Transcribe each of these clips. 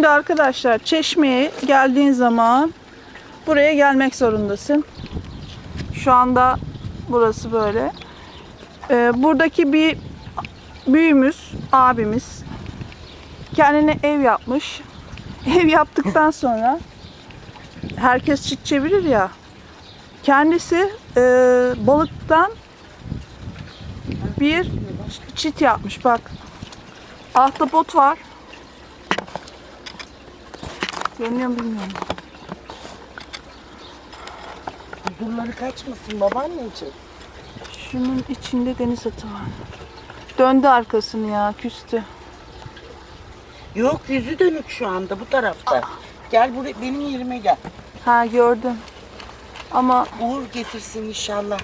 Şimdi arkadaşlar çeşmeye geldiğin zaman buraya gelmek zorundasın. Şu anda burası böyle. Ee, buradaki bir büyüğümüz, abimiz kendine ev yapmış. Ev yaptıktan sonra herkes çit çevirir ya. Kendisi e, balıktan bir çit yapmış bak. Ahtapot var. Mu bilmiyorum. Huzurları kaçmasın babaanneciğim. Şunun içinde deniz atı var. Döndü arkasını ya küstü. Yok yüzü dönük şu anda bu tarafta. Gel buraya benim yerime gel. Ha gördüm. Ama Uğur getirsin inşallah.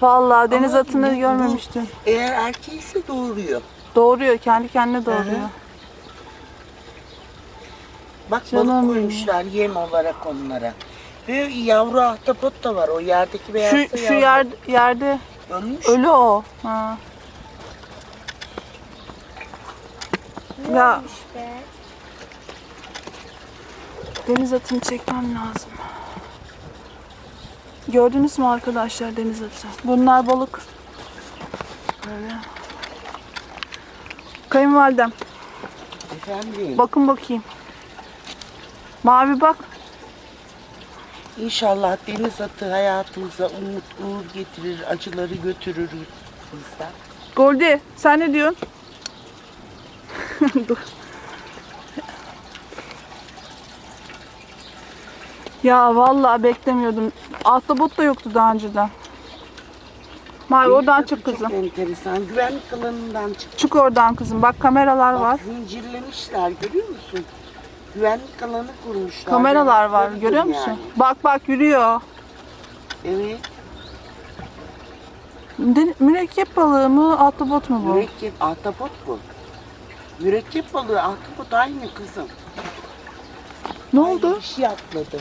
vallahi deniz Ama atını bu- görmemiştim. Eğer erkeğiyse doğuruyor. Doğuruyor kendi kendine doğuruyor. Bak balık koymuşlar yem olarak onlara. Ve yavru ahtapot da var o yerdeki beyazsa Şu şu yavru. yer yerde Ölmüş. ölü o. Ha. Ya deniz atını çekmem lazım. Gördünüz mü arkadaşlar deniz atı? Bunlar balık. Böyle. Kayınvalidem Efendim. bakın bakayım. Mavi bak. İnşallah deniz atı hayatımıza umut, uğur getirir, acıları götürür bizden. Goldi sen ne diyorsun? Dur. Ya vallahi beklemiyordum. Ahtapot da yoktu daha önceden. Mavi oradan çık Çok kızım. enteresan. Güvenlik alanından çık. Çık oradan kızım. Bak kameralar Bak, var. zincirlemişler görüyor musun? Güvenlik alanı kurmuşlar. Kameralar var. Güvenlikleri Görüyor musun? yani. Bak bak yürüyor. Evet. De- mürekkep balığı mı, ahtapot mu bu? Mürekkep, ahtapot bu. Mürekkep balığı, ahtapot aynı kızım. Ne Aynı oldu? Bir şey atladı.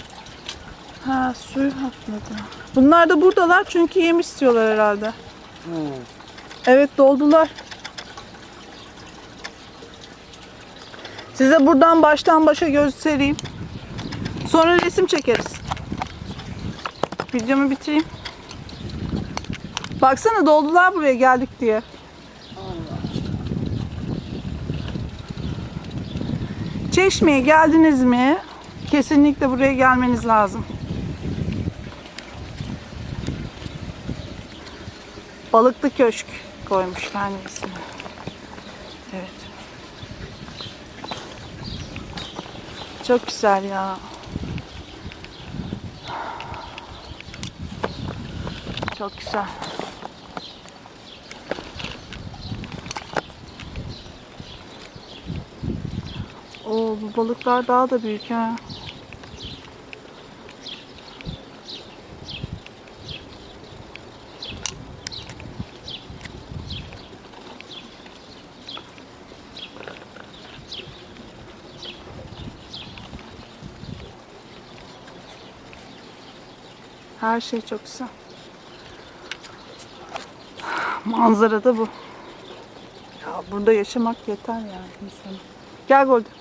Ha suyu atladı. Bunlar da buradalar çünkü yem istiyorlar herhalde. Hı. Evet doldular. Size buradan baştan başa göstereyim. Sonra resim çekeriz. Videomu bitireyim. Baksana doldular buraya geldik diye. Çeşme'ye geldiniz mi? Kesinlikle buraya gelmeniz lazım. Balıklı Köşk koymuş ismini. Evet. Çok güzel ya. Çok güzel. Oo, bu balıklar daha da büyük ha. Her şey çok güzel. Manzara da bu. Ya burada yaşamak yeter yani insana. Gel Golden.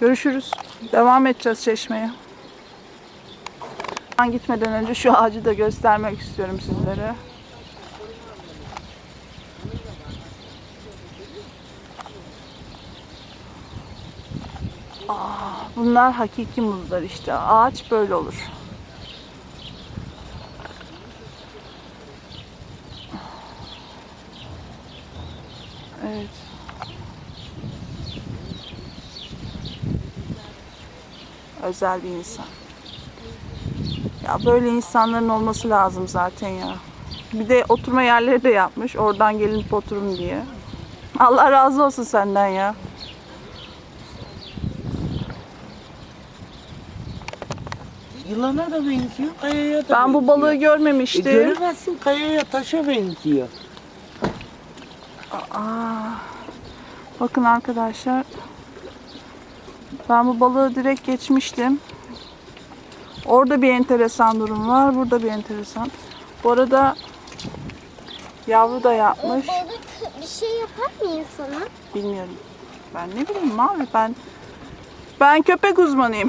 Görüşürüz. Devam edeceğiz çeşmeye. Ben gitmeden önce şu ağacı da göstermek istiyorum sizlere. Aa, Ah, bunlar hakiki muzlar işte. Ağaç böyle olur. Evet. Özel bir insan. Ya böyle insanların olması lazım zaten ya. Bir de oturma yerleri de yapmış. Oradan gelin oturun diye. Allah razı olsun senden ya. Yılana da benziyor, kayaya da Ben bu benziyor. balığı E, görmemiştim. göremezsin kayaya, taşa benziyor. Aa, bakın arkadaşlar. Ben bu balığı direkt geçmiştim. Orada bir enteresan durum var. Burada bir enteresan. Bu arada yavru da yapmış. Balık bir şey yapar mı insana? Bilmiyorum. Ben ne bileyim abi ben Ben köpek uzmanıyım.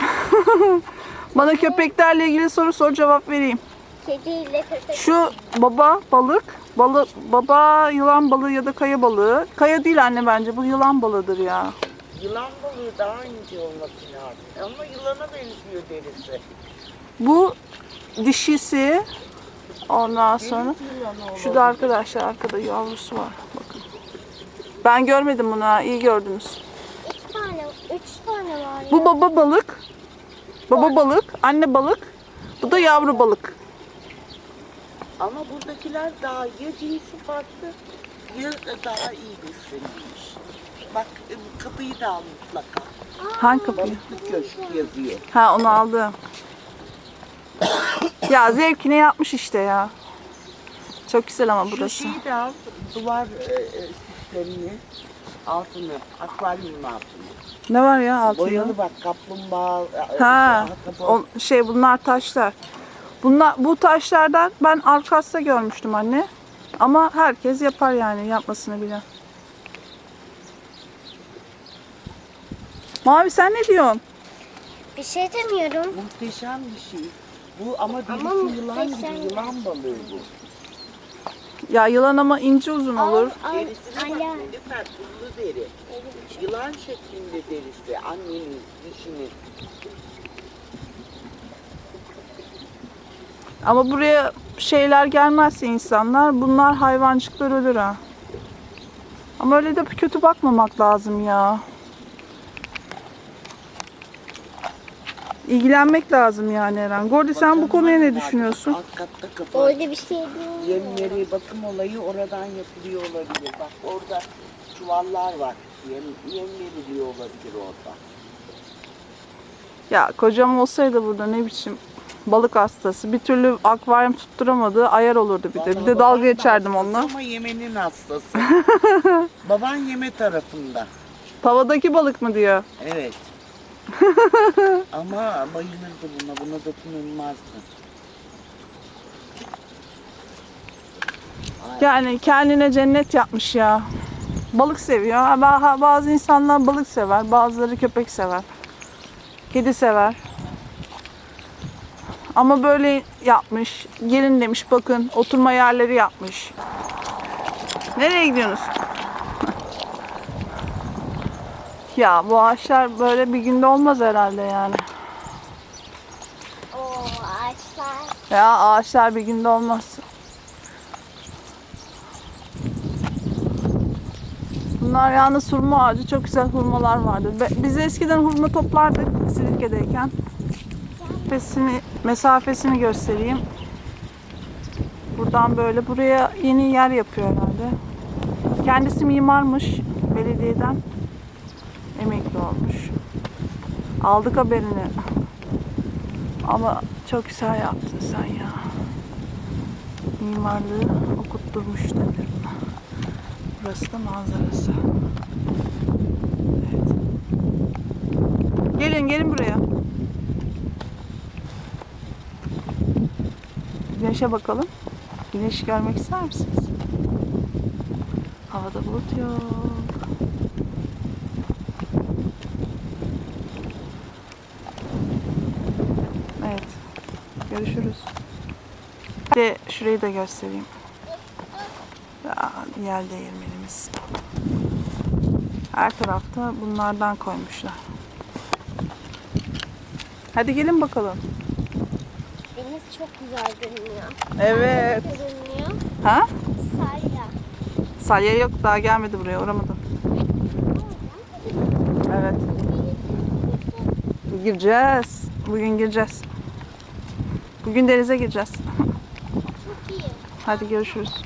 Bana köpeklerle ilgili soru sor cevap vereyim. Kediyle köpek. Şu baba balık, balı, baba yılan balığı ya da kaya balığı. Kaya değil anne bence bu yılan balığıdır ya. Yılan balığı daha ince olması lazım. Ama yılana benziyor derisi. Bu dişisi. Ondan sonra şu da arkadaşlar arkada yavrusu var. Bakın. Ben görmedim bunu ha. iyi gördünüz. İki tane, üç tane var ya. Bu baba balık. Baba balık, anne balık. Bu da yavru balık. Ama buradakiler daha ya cinsi farklı ya da daha iyi beslenilmiş. Bak kapıyı da al mutlaka. Hangi kapıyı? Balıklı köşk yazıyor. Ha onu aldım. ya zevkine yapmış işte ya. Çok güzel ama Şu burası. şeyi de al, duvar e, e, süslerini, altını, akvaryumun altını. Ne var ya altında? Boyalı bak kaplumbağa, e, Ha, o, şey bunlar taşlar. Bunlar bu taşlardan ben Arkas'ta görmüştüm anne. Ama herkes yapar yani yapmasını bilen. Mavi sen ne diyorsun? Bir şey demiyorum. Muhteşem bir şey. Bu ama Ama yılan gibi, yılan balığı bu. Ya yılan ama ince uzun olur. Al, Derisine bak, Ala. Nilüfer, pullu deri. Yılan şeklinde derisi, annenin, dişinin. Ama buraya şeyler gelmezse insanlar bunlar hayvancıklar ölür ha. Ama öyle de kötü bakmamak lazım ya. İlgilenmek lazım yani Eren. Gordi sen bu konuya ne düşünüyorsun? Alt katta kapalı. Öyle bir şey değil. Yemleri, bakım olayı oradan yapılıyor olabilir. Bak orada çuvallar var. Yem, yem veriliyor olabilir orada. Ya kocam olsaydı burada ne biçim balık hastası. Bir türlü akvaryum tutturamadı. Ayar olurdu bir de. Bir de dalga da geçerdim onunla. Ama yemenin hastası. Baban yeme tarafında. Tavadaki balık mı diyor. Evet. ama bayılırdı buna. Buna dokunulmazdı. Yani kendine cennet yapmış ya. Balık seviyor. Bazı insanlar balık sever, bazıları köpek sever. Kedi sever. Ama böyle yapmış. Gelin demiş bakın oturma yerleri yapmış. Nereye gidiyorsunuz? ya bu ağaçlar böyle bir günde olmaz herhalde yani. Oo ağaçlar. Ya ağaçlar bir günde olmaz. Bunlar yalnız hurma ağacı. Çok güzel hurmalar vardı. Biz eskiden hurma toplardık Silifke'deyken. Mesafesini, mesafesini göstereyim. Buradan böyle buraya yeni yer yapıyor herhalde. Kendisi mimarmış belediyeden. Emekli olmuş. Aldık haberini. Ama çok güzel yaptın sen ya. Mimarlığı okutturmuş denir. Burası da manzarası. Evet. Gelin gelin buraya. Güneşe bakalım. Güneş görmek ister misiniz? Havada bulut yok. Evet. Görüşürüz. Bir de şurayı da göstereyim. Yel değirmenimiz. Her tarafta bunlardan koymuşlar. Hadi gelin bakalım. Deniz çok güzel görünüyor. Evet. Görünüyor. Ha? Salya. Salya yok daha gelmedi buraya uğramadım. Evet. Gireceğiz. Bugün gireceğiz. Bugün denize gireceğiz. Çok iyi. Hadi görüşürüz.